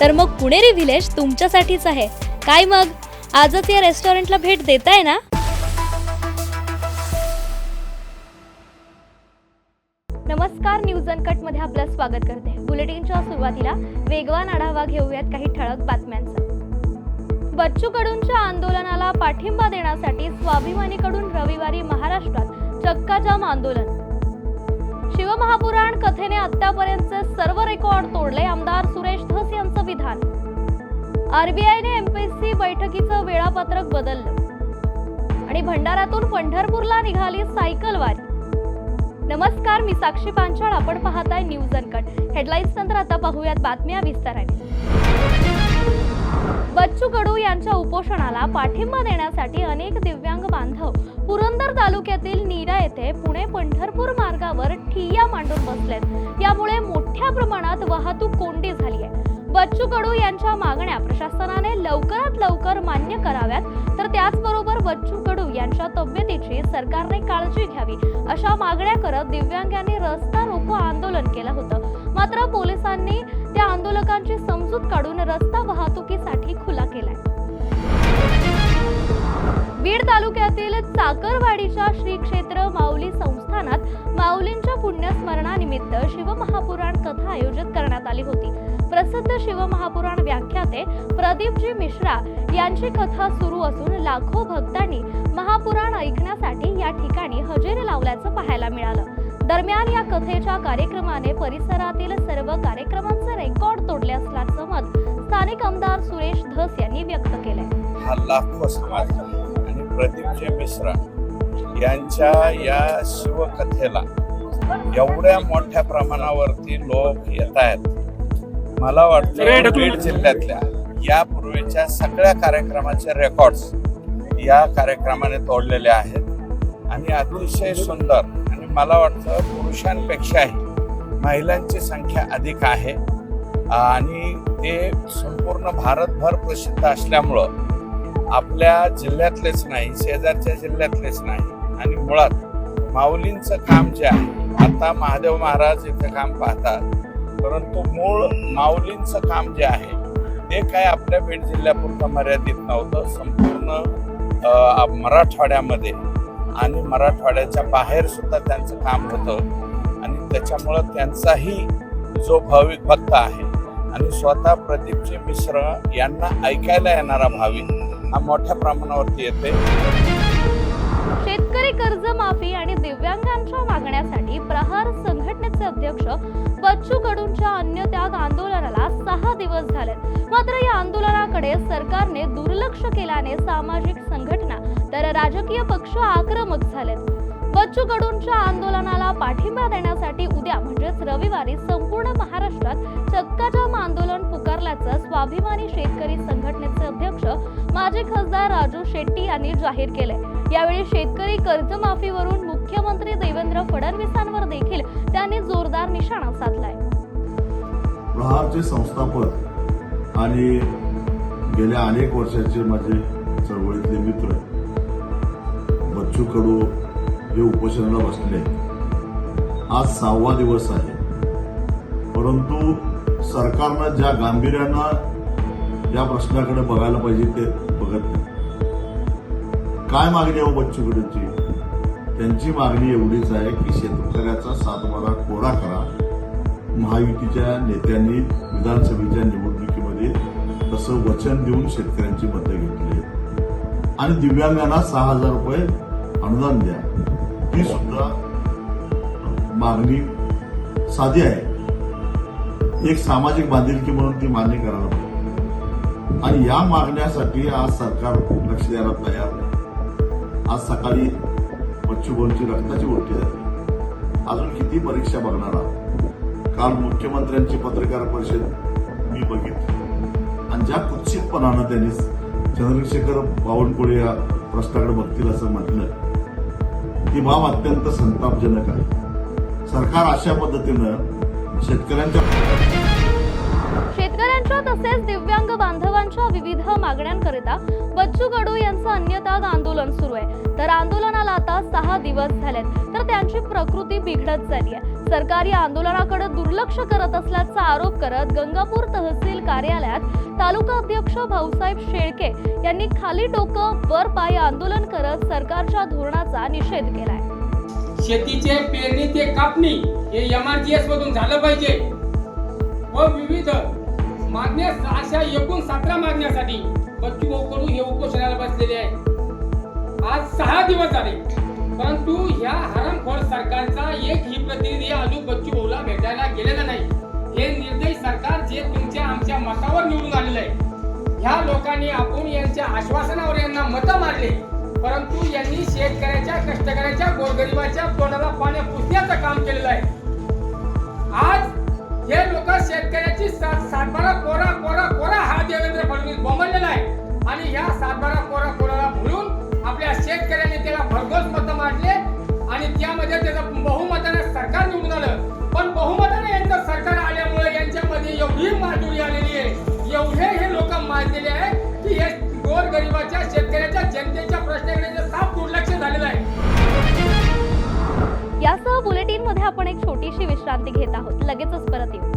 तर मग पुणेरी व्हिलेज तुमच्यासाठीच आहे. काय मग? आजच या रेस्टॉरंटला भेट देताय ना? नमस्कार न्यूज अनकटमध्ये आपलं स्वागत करते. बुलेटिनच्या सुरुवातीला वेगवान आढावा घेऊयात काही ठळक बातम्यांचा. बच्चू कडूंच्या आंदोलनाला पाठिंबा देण्यासाठी स्वाभिमानीकडून रविवारी महाराष्ट्रात चक्काजाम आंदोलन. शिवमहापुराण कथेने आतापर्यंतचे सर्व रेकॉर्ड तोडले आमदार सुरेश धस यांचं विधान. आरबीआयने एमपीएससी बैठकीचं वेळापत्रक बदललं. आणि भंडाऱ्यातून पंढरपूरला निघाली सायकल वारी नमस्कार मी साक्षी पांचाळ. आपण पाहताय न्यूज अनकट. हेडलाईन्स नंतर आता पाहूयात बातम्या विस्ताराने. बच्चू कडू यांच्या उपोषणाला पाठिंबा देण्यासाठी अनेक दिव्यांग बांधव पुरंदर तालुक्यातील नीरा येथे पुणे पंढरपूर मार्गावर ठिय्या मांडून बसलेत. यामुळे मोठ्या प्रमाणात वाहतूक कोंडी झाली आहे. बच्चू कडू यांच्या मागण्या प्रशासनाने लवकरात लवकर मान्य कराव्यात. तर त्याचबरोबर बच्चू कडू यांच्या तब्येतीची सरकारने काळजी घ्यावी अशा मागण्या करत दिव्यांगांनी रस्ता रोको आंदोलन केलं होतं. मात्र पोलिसांनी त्या आंदोलकांची समजूत काढून रस्ता वाहतुकीसाठी खुला केलाय. बीड तालुक्यातील चाकरवाडीच्या श्री क्षेत्र माऊली संस्थानात माऊलींच्या पुण्यस्मरणानिमित्त शिवमहापुराण कथा आयोजित करण्यात आली होती. प्रसिद्ध शिवमहापुराण व्याख्याते प्रदीपजी मिश्रा यांची कथा सुरू असून लाखो भक्तांनी महापुराण ऐकण्यासाठी या ठिकाणी हजेरी लावल्याचं पाहायला मिळालं. दरम्यान या कथेच्या कार्यक्रमाने परिसरातील सर्व कार्यक्रमांचं रेकॉर्ड तोडले असल्याचं मत स्थानिक आमदार सुरेश धस यांनी व्यक्त केलंय. हा लाखो समाज आणि प्रदीपजी मिश्रा यांच्या या शिवकथेला एवढ्या मोठ्या प्रमाणावरती लोक येत आहेत मला वाटतं बीड जिल्ह्यातल्या यापूर्वीच्या सगळ्या कार्यक्रमाचे रेकॉर्ड्स या कार्यक्रमाने तोडलेले आहेत. आणि अतिशय सुंदर आणि मला वाटतं पुरुषांपेक्षाही महिलांची संख्या अधिक आहे. आणि ते संपूर्ण भारतभर प्रसिद्ध असल्यामुळं आपल्या जिल्ह्यातलेच नाही शेजारच्या जिल्ह्यातलेच नाही. आणि मुळात माऊलींचं काम जे आहे आता महादेव महाराज इथे काम पाहतात. परंतु मूळ माऊलींचं काम जे आहे ते काय आपल्या बीड जिल्ह्यापुरतं मर्यादित नव्हतं. संपूर्ण मराठवाड्यामध्ये आणि मराठवाड्याच्या बाहेर सुद्धा त्यांचं काम होतं. आणि त्याच्यामुळं त्यांचाही जो भाविक भक्त आहे आणि स्वतः प्रदीपजी मिश्र यांना ऐकायला येणारा भाविक हा मोठ्या प्रमाणावरती येते शेतकरी कर्जमाफी आणि दिव्यांगांच्या मागण्यासाठी प्रहार संघटनेचे अध्यक्ष बच्चू कडूंच्या अन्य त्याग आंदोलनाला सहा दिवस झाले. मात्र या आंदोलनाकडे सरकारने दुर्लक्ष केल्याने सामाजिक संघटना तर राजकीय पक्ष आक्रमक झालेत. बच्चू कडूंच्या आंदोलनाला पाठिंबा देण्यासाठी उद्या म्हणजेच रविवारी संपूर्ण महाराष्ट्रात चक्काजाम आंदोलन पुकारल्याचं स्वाभिमानी शेतकरी संघटनेचे अध्यक्ष माजी खासदार राजू शेट्टी यांनी जाहीर केले यावेळी शेतकरी कर्जमाफीवरून मुख्यमंत्री देवेंद्र फडणवीसांवर देखील त्यांनी जोरदार निशाणा साधलाय. प्रहारचे संस्थापक आणि गेल्या अनेक वर्षाचे माझे चळवळीतले मित्र बच्चू कडू हे उपोषणाला बसले. आज सहावा दिवस आहे. परंतु सरकारनं ज्या गांभीर्यानं या प्रश्नाकडे बघायला पाहिजे ते बघत नाही. काय मागणी आहे हो बच्चू कडूची त्यांची मागणी एवढीच आहे की शेतकऱ्याचा सातबारा कोरा करा. महायुतीच्या नेत्यांनी विधानसभेच्या निवडणुकीमध्ये तसं वचन देऊन शेतकऱ्यांची मतं घेतली आणि दिव्यांगांना सहा हजार रुपये अनुदान द्या. ही सुद्धा मागणी साधी आहे. एक सामाजिक बांधिलकी म्हणून ती मान्य करायला पाहिजे. आणि या मागण्यासाठी आज सरकार लक्ष द्यायला तयार नाही. आज सकाळी बच्चूभाऊंची रक्ताची गोष्टी झाली अजून किती परीक्षा बघणार आहात? काल मुख्यमंत्र्यांची पत्रकार परिषद मी बघितली. आणि ज्या कुत्सितपणानं त्यांनी चंद्रशेखर बावनकुळे या प्रश्नाकडे बघतील असं म्हटलं ही बाब अत्यंत संतापजनक आहे. सरकार अशा पद्धतीनं शेतकऱ्यांच्या शेतकऱ्यांच्या तसेच दिव्यांग बांधवांच्या विविध मागण्यांकरिता बच्चू कडू यांचं अन्यताग आंदोलन सुरू आहे. तर आंदोलनाला आता सहा दिवस झालेत. तर त्यांची प्रकृती बिघडत चालली आहे. सरकार या आंदोलनाकडे दुर्लक्ष करत असल्याचा आरोप करत गंगापूर तहसील कार्यालयात तालुका अध्यक्ष भाऊसाहेब शेळके यांनी खाली डोकं वर पाय आंदोलन करत सरकारच्या धोरणाचा निषेध केलाय. शेतीचे पेरणी ते कापणी हे एम आर जी मधून झालं पाहिजे. व विविध मागण्या अशा एकूण सतरा मागण्यासाठी बच्चू भाऊ कडू हे उपोषणाला बसलेले आहे आज सहा दिवस झाले परंतु ह्या हरामखोर सरकारचा एकही प्रतिनिधी अजून बच्चू भाऊला भेटायला गेलेला नाही. हे निर्दयी सरकार जे तुमच्या आमच्या मतावर निवडून आलेलं आहे. ह्या लोकांनी आपण यांच्या आश्वासनावर यांना मतं मारले. परंतु यांनी शेतकऱ्याच्या कष्टकऱ्याच्या गोरगरिबाच्या तोंडाला पाण्या पुसण्याचं काम केलेलं आहे. आज हे लोक शेतकऱ्याची सातबारा कोरा कोरा कोरा हा देवेंद्र फडणवीस बोंबलेला आहे. आणि ह्या सातबारा कोरा कोराला भरून आपल्या शेतकऱ्यांनी त्याला भरघोस मतं मारले आणि त्यामध्ये त्याचं बहुमताने सरकार निवडून आलं. पण बहुमताने यांचं सरकार आल्या यांच्यामध्ये एवढी माजुरी आलेली आहे. एवढे हे लोक माजलेले आहे की हे गोरगरिबाच्या शेतकऱ्याच्या जनतेच्या प्रश्नाकडे साफ दुर्लक्ष झालेलं आहे. यासह बुलेटिनमध्ये आपण एक छोटीशी विश्रांती घेत आहोत. लगेचच परत येऊ.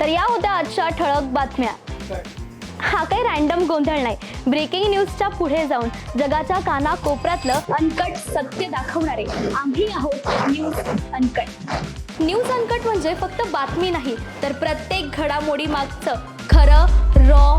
तर या होत्या आजच्या ठळक बातम्या. हा काही रॅन्डम गोंधळ नाही. ब्रेकिंग न्यूजच्या पुढे जाऊन जगाच्या काना कोपऱ्यातलं अनकट सत्य दाखवणारे आम्ही आहोत न्यूज अनकट. न्यूज अनकट म्हणजे फक्त बातमी नाही तर प्रत्येक घडामोडी मागचं खरं रॉ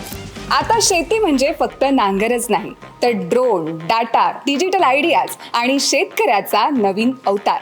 आता शेती म्हणजे फक्त नांगरच नाही तर ड्रोन डाटा डिजिटल आयडियाज आणि शेतकऱ्याचा नवीन अवतार.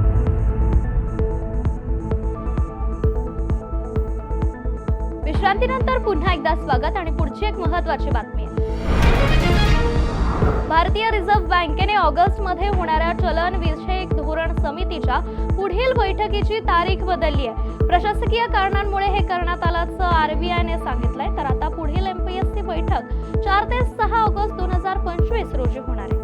विश्रांतीनंतर पुन्हा एकदा स्वागत आणि पुढची एक महत्वाची बातमी. आहे भारतीय रिझर्व्ह बँकेने ऑगस्टमध्ये होणाऱ्या चलन विषयक धोरण समितीच्या पुढील बैठकीची तारीख बदलली आहे. प्रशासकीय कारणांमुळे हे करण्यात आल्याचं आरबीआयने सांगितलंय तर आता पुढील एमपीएससी बैठक चार ते सहा ऑगस्ट दोन हजार पंचवीस रोजी होणार आहे.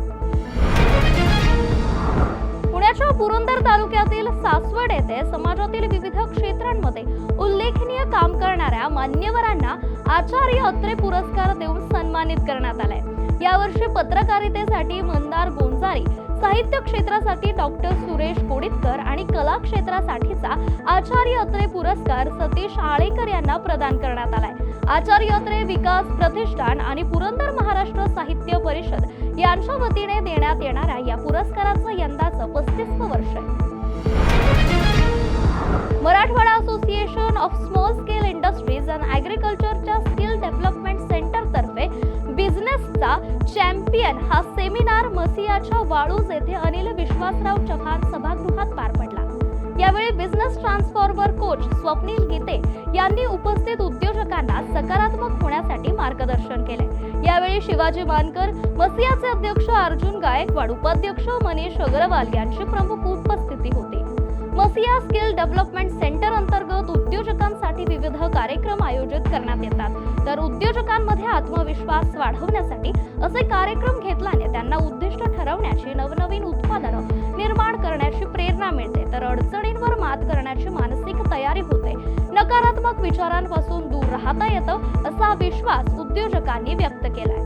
पुण्याच्या पुरंदर तालुक्यातील सासवड येथे समाजातील विविध क्षेत्रांमध्ये उल्लेखनीय काम करणाऱ्या मान्यवरांना आचार्य अत्रे पुरस्कार देऊन सन्मानित करण्यात आलाय. यावर्षी पत्रकारितेसाठी मंदार गोंजारी साहित्य क्षेत्रासाठी डॉक्टर सुरेश कोडितकर आणि कला क्षेत्रासाठीचा आचार्य अत्रे पुरस्कार सतीश आळेकर यांना प्रदान करण्यात आलाय. आचार्य अत्रे विकास प्रतिष्ठान आणि पुरंदर महाराष्ट्र साहित्य परिषद यांच्या वतीने देण्यात येणाऱ्या या पुरस्काराचं यंदाचं पस्तीसवं वर्ष आहे. Marathwada association of small scale industries and ॲग्रिकल्चरच्या skill development चा चॅम्पियन चॅम्पियन हा सेमिनार मसियाच्या वाळूज येथे अनिल विश्वासराव चव्हाण सभागृहात पार पडला. यावेळी business transformer coach Swapnil Gite यांनी उपस्थित उद्योजकांना सकारात्मक होण्यासाठी मार्गदर्शन केले. यावेळी शिवाजी मानकर मसियाचे अध्यक्ष अर्जुन गायकवाड उपाध्यक्ष मनीष अग्रवाल यांची प्रमुख उपस्थिती होती. मसिया स्किल डेव्हलपमेंट सेंटर अंतर्गत उद्योजकांसाठी विविध कार्यक्रम आयोजित करण्यात येतात. तर उद्योजकांमध्ये आत्मविश्वास वाढवण्यासाठी असे कार्यक्रम घेतल्याने त्यांना उद्दिष्ट ठरवण्याची नवनवीन उत्पादनं निर्माण करण्याची प्रेरणा मिळते. तर अडचणींवर मात करण्याची मानसिक तयारी होते. नकारात्मक विचारांपासून दूर राहता येतं असा विश्वास उद्योजकांनी व्यक्त केलाय.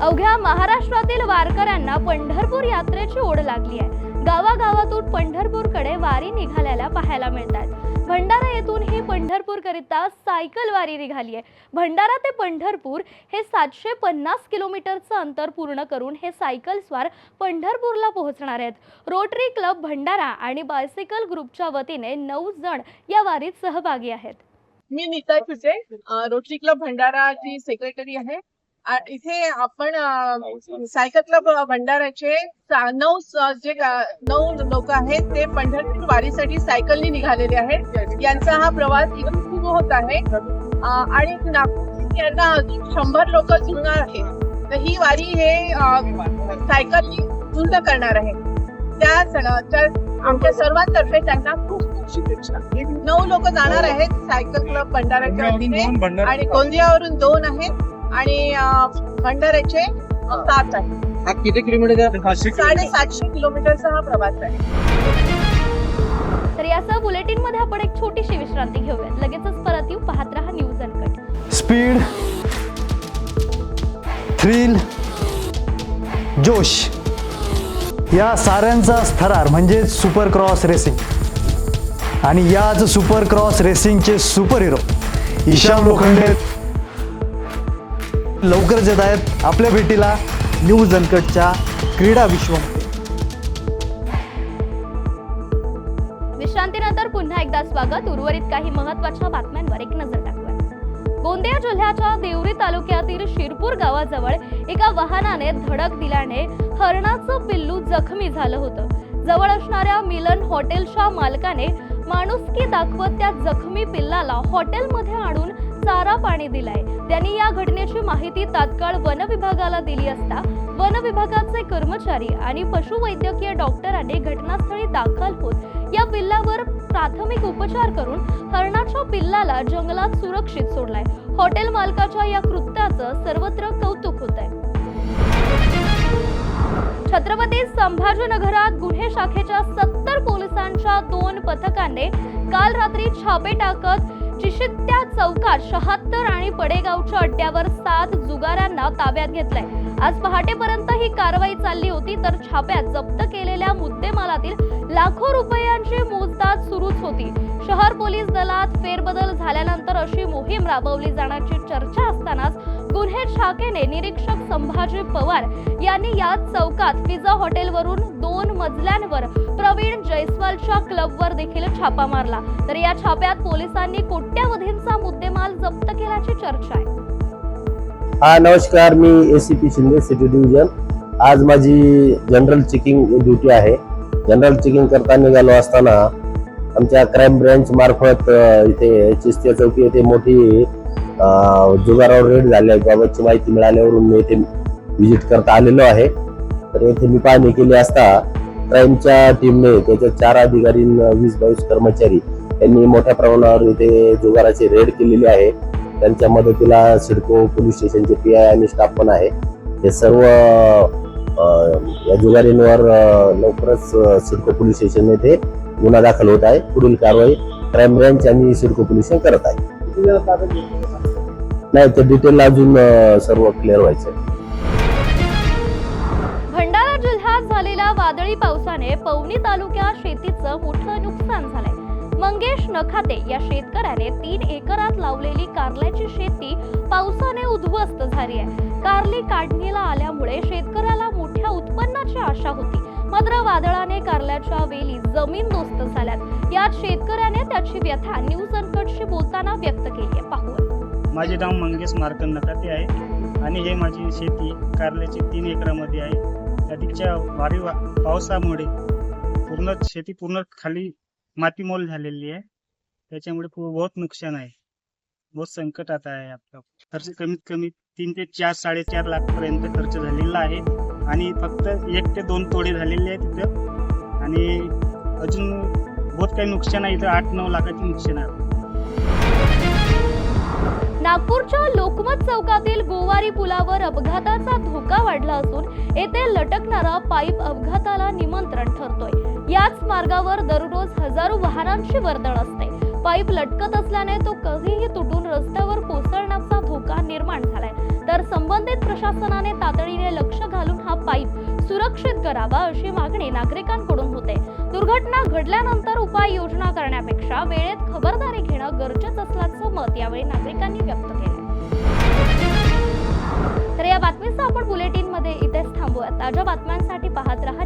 अवघ्या महाराष्ट्रातील वारकऱ्यांना पंढरपूर यात्रेची ओढ लागली आहे. गावागावातून पंढरपूरकडे वारी निघाल्याला पाहायला मिळतात. भंडारा येथून ही पंढरपूर करिता सायकल वारी निघाली आहे. भंडारा ते पंढरपूर हे सातशे पन्नास किलोमीटरचं अंतर पूर्ण करून हे सायकल स्वार पंढरपूरला पोहोचणार आहेत. रोटरी क्लब भंडारा आणि बायसिकल ग्रुपच्या वतीने नऊ जण या वारीत सहभागी आहेत. मी नीता खुसे रोटरी क्लब भंडाराची सेक्रेटरी आहे. इथे आपण सायकल क्लब भंडाराचे नऊ जे नऊ लोक आहेत ते पंढरपूर वारीसाठी सायकलनी निघालेले आहेत. यांचा हा प्रवास इथून सुरू होत आहे. आणि नागपूर यांना अजून शंभर लोक जुळणार आहेत. तर ही वारी हे सायकलनी पूर्ण करणार आहे. त्या सणाच्या आमच्या सर्वांतर्फे त्यांना खूप खूप शुभेच्छा. नऊ लोक जाणार आहेत सायकल क्लब भंडाराच्या वतीने. आणि गोंदियावरून दोन आहेत. आणि भंडाऱ्याचे सात आहेत हा किती किलोमीटर साडेसातशे किलोमीटरचा हा प्रवास आहे. तर यासह बुलेटिनमध्ये आपण एक छोटीशी विश्रांती घेऊयात. लगेचच परत येऊ. पाहत रहा न्यूज अनकट. स्पीड थ्रिल जोश. या साऱ्यांचा थरार म्हणजे सुपर क्रॉस रेसिंग आणि याच सुपर क्रॉस रेसिंगचे सुपर हिरो ईशान लोखंडे लवकरच येत आहेत आपल्या भेटीला न्यूज अनकटच्या क्रीडा विश्व. विश्रांतीनंतर पुन्हा एकदा स्वागत. उर्वरित काही महत्त्वाच्या बातम्यांवर एक नजर टाकूया. गोंदिया जिल्ह्याच्या देवरी तालुक्यातील शिरपूर गावाजवळ एका वाहनाने धडक दिल्याने हरणाचं पिल्लू जखमी झालं होतं. जवळ असणाऱ्या मिलन हॉटेलच्या मालकाने माणुसकी दाखवत त्या जखमी पिल्लाला हॉटेलमध्ये आणून पाणी दिलाय. त्यांनी या घटनेची माहिती तात्काळ वन विभागाला दिली असता वन विभागाचे कर्मचारी आणि पशुवैद्यकीय डॉक्टरांनी घटनास्थळी दाखल होत या पिल्लावर प्राथमिक उपचार करून हरणाच्या पिल्लाला जंगलात सुरक्षित सोडलाय. हॉटेल मालकाच्या या कृत्याचं सर्वत्र कौतुक होत आहे छत्रपती संभाजीनगरात गुन्हे शाखेच्या सत्तर पोलिसांच्या दोन पथकांनी काल रात्री छापे टाकत चिशित्या चौकात शहात्तर आणि पडेगावच्या अड्ड्यावर सात जुगारांना ताब्यात घेतलाय. आज पहाटेपर्यंत ही कारवाई चालली होती तर छाप्यात जप्त केलेल्या मुद्देमालातील लाखो रुपयांची मोजदाद सुरूच होती. शहर पोलीस दलात फेरबदल झाल्यानंतर अशी मोहीम राबवली जाण्याची चर्चा असतानाच गुन्हे शाखेने निरीक्षक संभाजी पवार यांनी याच चौकात पिझा हॉटेलवरून दोन मजल्यांवर प्रवीण जयस्वालच्या क्लबवर देखील छापा मारला. तर या छाप्यात पोलिसांनी कोट्यावधींचा मुद्देमाल जप्त केल्याची चर्चा आहे. हा नमस्कार. मी A C P Shinde city division आज माझी जनरल चेकिंग ड्युटी आहे. जनरल चेकिंग करता निघालो असताना आमच्या क्राईम ब्रँच मार्फत इथे चिस्तिया चौकी येथे मोठी जुगारावर रेड झाले बाबतची माहिती मिळाल्यावरून मी येथे व्हिजिट करता आलेलो आहे. तर येथे मी पाहणी केली असता क्राईमच्या टीमने त्याच्या चार अधिकारी वीस बावीस कर्मचारी यांनी मोठ्या प्रमाणावर इथे जुगाराची रेड केलेली आहे. त्यांच्या मदतीला सिडको पोलीस स्टेशनचे पी आय आणि स्टाफ पण आहे. हे सर्व या जुगारींवर लवकरच सिडको पोलीस स्टेशन येथे गुन्हा दाखल होत आहे. पुढील कारवाई क्राईम ब्रँच आणि सिडको पोलीस स्टेशन करत आहे. नाही ते डिटेल अजून सर्व क्लिअर व्हायचं भंडारा जिल्ह्यात झालेल्या वादळी पावसाने पवनी तालुक्यात शेतीचं मोठं नुकसान झालंय. मंगेश नखाते या शेतकऱ्याने तीन एकरात लावलेली कारल्याची शेती पावसाने उद्ध्वस्त झाली आहे कारली काढणीला आल्यामुळे शेतकऱ्याला मोठ्या उत्पन्नाची आशा होती. मात्र वादळाने कारल्याच्या वेली जमीन दोस्त झाल्यात. यात शेतकऱ्याने त्याची व्यथा न्यूज अनकटशी बोलताना व्यक्त केली आहे पाहूया. माझे नाव मंगेश मार्कन नकाते आहे आणि हे माझी शेती कारल्याची तीन एकरामध्ये आहे. अधिकच्या वारी वा- पावसामुळे पूर्ण शेती पूर्ण खाली मातीमोल झालेली आहे. त्याच्यामुळे बहुत नुकसान आहे. बहुत संकट आता आहे आपलं. खर्च कमीत कमी तीन ते चार साडेचार लाखपर्यंत खर्च झालेला आहे. आणि फक्त एक ते दोन तोडे झालेले आहे तिथं आणि अजून बहुत काही नुकसान आहे. इथं आठ नऊ लाखाचे नुकसान आहे. नागपूरच्या लोकमत चौकातील गोवारी पुलावर अपघाताचा धोका वाढला असून येथे लटकणारा पाईप अपघाताला निमंत्रण ठरतोय. याच मार्गावर दररोज हजारो वाहनांची वर्दळ असते. पाईप लटकत असल्याने तो कधीही तुटून रस्त्यावर कोसळण्याचा धोका निर्माण झालाय. तर संबंधित प्रशासनाने तातडीने लक्ष घालून हा पाईप सुरक्षित करावा अशी मागणी नागरिकांकडून होते. दुर्घटना घडल्यानंतर उपाययोजना करण्यापेक्षा वेळेत खबरदारी घेणं गरजेचं असल्याचं मत यावेळी नागरिकांनी व्यक्त केलं. तर या बातमीचं आपण बुलेटिनमध्ये इथेच थांबूया ताज्या बातम्यांसाठी पाहत राहा